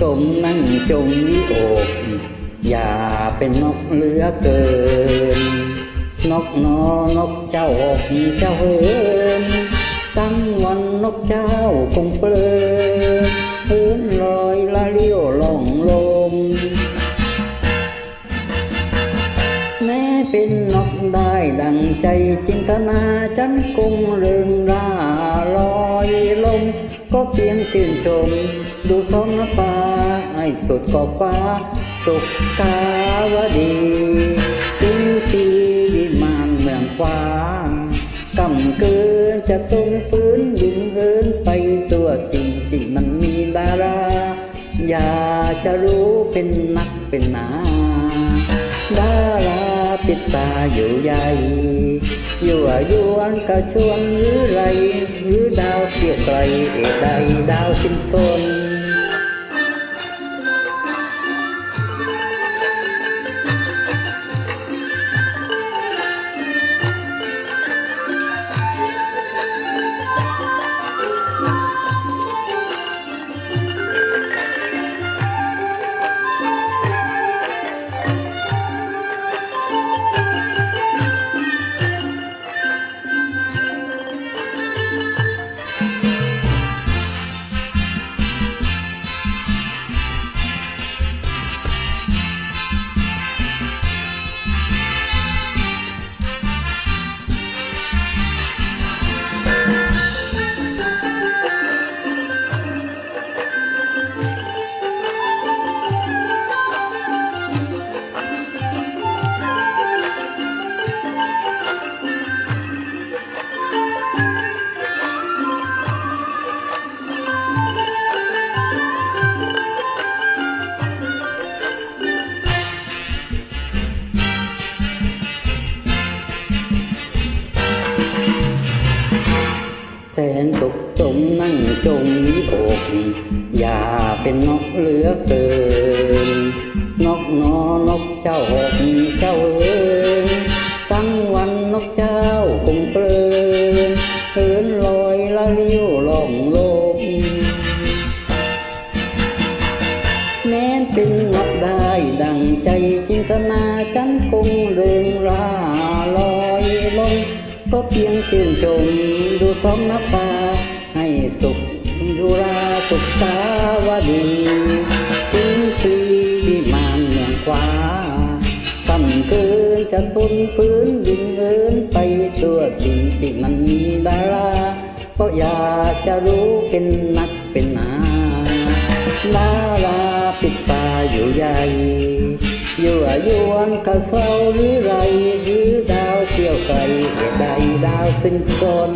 สมนั่งจงวิโอกอย่าเป็นนกเลือเกิน นกนอนกเจ้าอกเจ้าเฮินตั้งวันนกเจ้าคงเปลือพื้นลอยละเลี้ยวล่องลม แม้เป็นนกได้ดังใจจินตนาจันกุ้งเรืองราลอ ก็เพียงชื่นชม ดูท้องฟ้าให้สุดขอฟ้า สุขกาวดีจึงปีวิมานเมืองฟ้ากำเกินจะทรงฟื้นบินเหินไปตัวจริงจริงมันมีดารา อยากจะรู้เป็นนักเป็นหนาดาราปิดตาอยู่ใหญ่อยู่อายวนกระชวนหรือไรหรือ ดาวเกี่ยวไกลเอกใดดาวชิมซน จงวิโอกอย่าเป็นนกเหลือเกิน นกนอนกเจ้าหกเจ้าเอินทั้งวันนกเจ้าคงเพลินเหินลอยละเลี้ยวล่องลมแม้นเป็นนกได้ดังใจจินตนาจันคงเรืองราลอยลงก็เพียงชื่นชมดูท้องนับฟ้า กินจะทุนพื้นดินเอินไปตัวสิ่งที่มันมีดาราเพราะอยากจะรู้เป็นนักเป็นนาดาราปิดตาอยู่ใหญ่อยู่อายุวันกะเศร้าหรือไรหรือดาวเที่ยวไกลเหตุใดดาวสิ้นคน